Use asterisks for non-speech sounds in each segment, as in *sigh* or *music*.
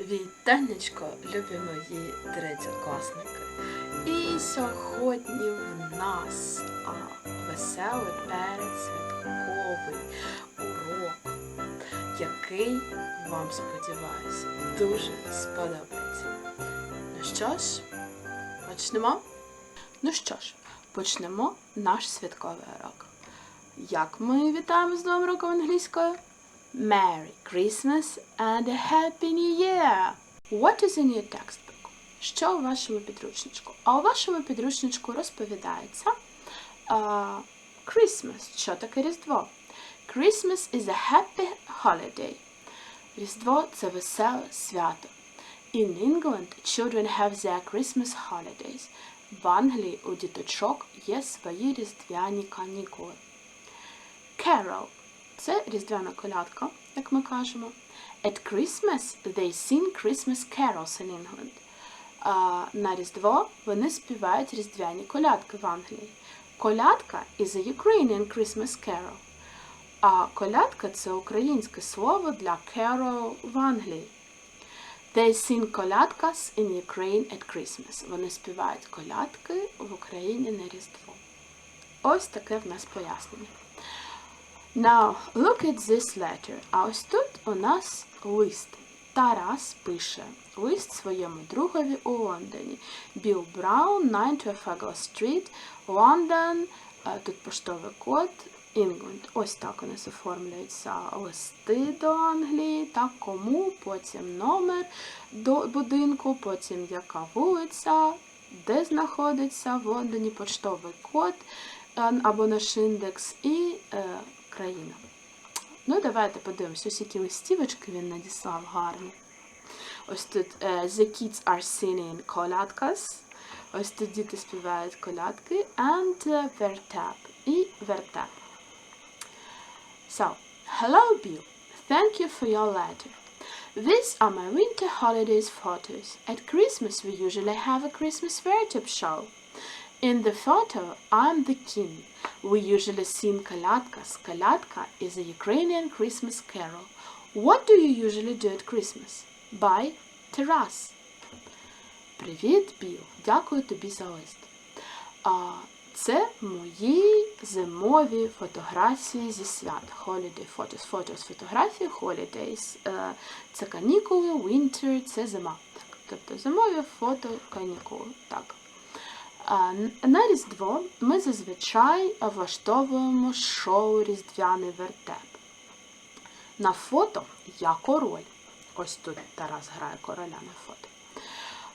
Вітанечко, любі мої третьокласники. І сьогодні в нас а, веселий передсвятковий урок, який вам сподіваюся дуже сподобається. Ну що ж, почнемо? Ну що ж, почнемо наш святковий урок. Як ми вітаємо з новим роком англійською? Merry Christmas and a Happy New Year! What is in your textbook? Що у вашому підручничку? А у вашому підручничку розповідається а, Christmas. Що таке Різдво? Christmas is a happy holiday. Різдво це веселе свято. In England, children have their Christmas holidays. В Англії у діточок є свої різдвяні канікули. Carol – це різдвяна колядка, як ми кажемо. At Christmas they sing Christmas carols in England. А на Різдво вони співають різдвяні колядки в Англії. Колядка is a Ukrainian Christmas carol. А колядка це українське слово для carol в Англії. They sing колядкас in Ukraine at Christmas. Вони співають колядки в Україні на Різдво. Ось таке в нас пояснення. Now, look at this letter. А ось тут у нас лист. Тарас пише лист своєму другові у Лондоні. Біл Браун, 9 Trafalgar Street, Лондон, е, тут поштовий код, England. Ось так у нас оформлюються листи до Англії, так кому, потім номер до будинку, потім яка вулиця, де знаходиться в Лондоні поштовий код е, або наш індекс і е, країна. Ну, давайте подивимось, ось які листівочки він надіслав гарні. Ось тут е, The kids are singing колядкас. Ось тут діти співають колядки and е, вертеп і вертеп. So, hello Bill. Thank you for your letter. These are my winter holidays photos. At Christmas we usually have a Christmas vertep show. In the photo, I'm the king. We usually sing Kalatkas. Kalatka is a Ukrainian Christmas carol. What do you usually do at Christmas? Buy Taras. Привіт, Біл. Дякую тобі за лист. А, це мої зимові фотографії зі свят. Holiday photos. Photos фотографії, holidays. Е, Це канікули, winter, це зима. Так, тобто зимові фото канікули. Так. На Різдво ми зазвичай влаштовуємо шоу Різдвяний вертеп. На фото я король. Ось тут Тарас грає короля на фото.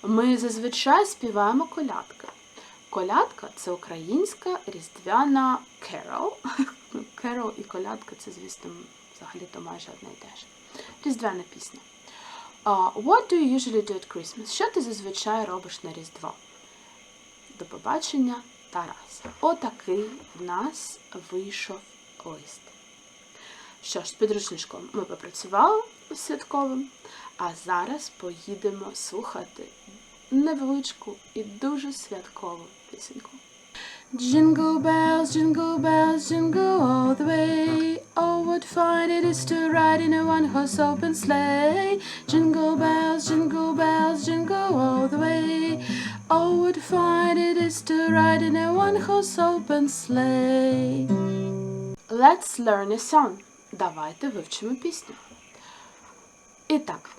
Ми зазвичай співаємо колядки. Колядка це українська різдвяна керол. *laughs* Керол і колядка це, звісно, взагалі-то майже одне і те ж. Різдвяна пісня. What do you usually do at Christmas? Що ти зазвичай робиш на Різдво? До побачення, Тарас. Отакий в нас вийшов лист. Що ж, з підручничком ми попрацювали святковим, а зараз поїдемо слухати невеличку і дуже святкову пісеньку. Jingle bells, jingle bells, jingle all the way. Oh, what fun it is to ride in a one-horse open sleigh. Jingle bells, jingle bells, jingle all the way. Oh, what fun it is to ride in a one-horse open sleigh. Let's learn a song. Давайте вивчимо пісню. І так.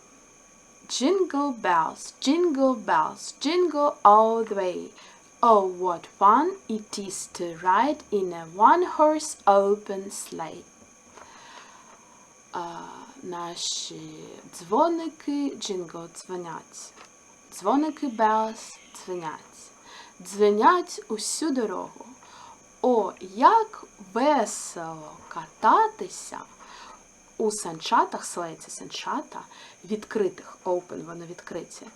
Jingle bells, jingle bells, jingle all the way. Oh, what fun it is to ride in a one-horse open sleigh. А, наші дзвоники джингл дзвонять. Дзвоники белс дзвонять. Дзвонять усю дорогу. О, як весело кататися у санчатах, слей санчата, відкритих, open, воно відкриті,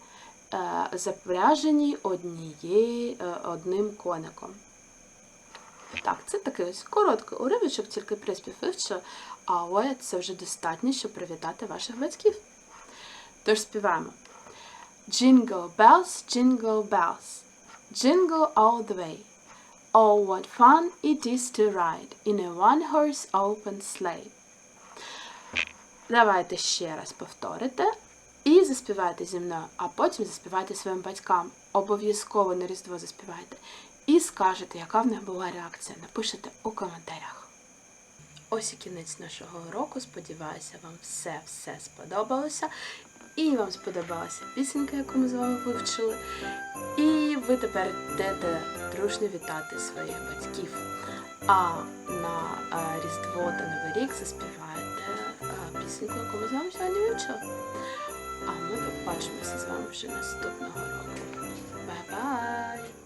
е, запряжені однією, е, одним коником. Так, це такий ось короткий уривочок, тільки приспів вивчу, але це вже достатньо, щоб привітати ваших батьків. Тож співаємо. Jingle bells, jingle bells, jingle all the way. Oh, what fun it is to ride in a one-horse open sleigh. Давайте ще раз повторите. І заспівайте зі мною, а потім заспівайте своїм батькам. Обов'язково на Різдво заспівайте. І скажете, яка в них була реакція. Напишете у коментарях. Ось і кінець нашого уроку. Сподіваюся, вам все-все сподобалося. І вам сподобалася пісенька, яку ми з вами вивчили. І ви тепер йдете дружно вітати своїх батьків. А на е, Різдво та Новий рік заспіваєте е, пісеньку, яку ми з вами сьогодні вивчили. А ми побачимося з вами вже наступного року. Бай-бай!